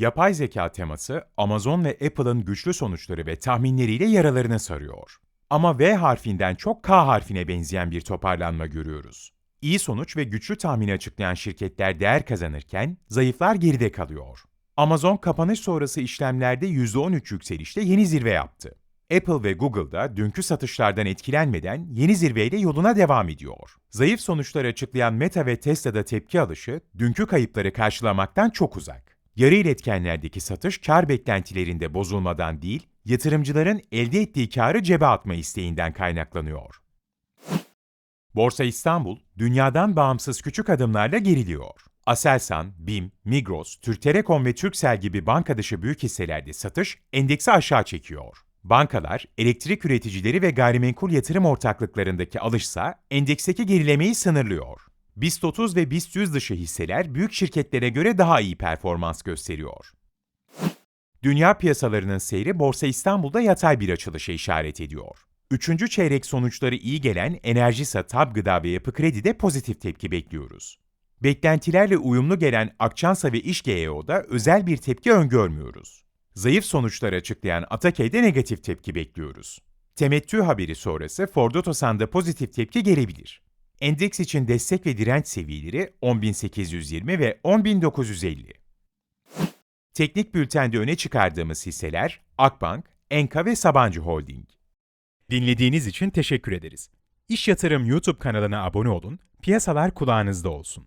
Yapay zeka teması Amazon ve Apple'ın güçlü sonuçları ve tahminleriyle yaralarını sarıyor. Ama V harfinden çok K harfine benzeyen bir toparlanma görüyoruz. İyi sonuç ve güçlü tahmini açıklayan şirketler değer kazanırken zayıflar geride kalıyor. Amazon kapanış sonrası işlemlerde %13 yükselişte yeni zirve yaptı. Apple ve Google da dünkü satışlardan etkilenmeden yeni zirveyle yoluna devam ediyor. Zayıf sonuçlar açıklayan Meta ve Tesla'da tepki alışı dünkü kayıpları karşılamaktan çok uzak. Yarı iletkenlerdeki satış kar beklentilerinde bozulmadan değil, yatırımcıların elde ettiği karı cebe atma isteğinden kaynaklanıyor. Borsa İstanbul, dünyadan bağımsız küçük adımlarla geriliyor. Aselsan, BİM, Migros, Türk Telekom ve Turkcell gibi banka dışı büyük hisselerde satış endeksi aşağı çekiyor. Bankalar, elektrik üreticileri ve gayrimenkul yatırım ortaklıklarındaki alışsa endeksteki gerilemeyi sınırlıyor. BIST 30 ve BIST 100 dışı hisseler büyük şirketlere göre daha iyi performans gösteriyor. Dünya piyasalarının seyri Borsa İstanbul'da yatay bir açılışa işaret ediyor. Üçüncü çeyrek sonuçları iyi gelen Enerjisa, Tab Gıda ve Yapı Kredi'de pozitif tepki bekliyoruz. Beklentilerle uyumlu gelen Akçansa ve İşGEO'da özel bir tepki öngörmüyoruz. Zayıf sonuçlar açıklayan Atakey'de negatif tepki bekliyoruz. Temettü haberi sonrası Ford Otosan'da pozitif tepki gelebilir. Endeks için destek ve direnç seviyeleri 10.820 ve 10.950. Teknik bültende öne çıkardığımız hisseler Akbank, Enka ve Sabancı Holding. Dinlediğiniz için teşekkür ederiz. İş Yatırım YouTube kanalına abone olun, piyasalar kulağınızda olsun.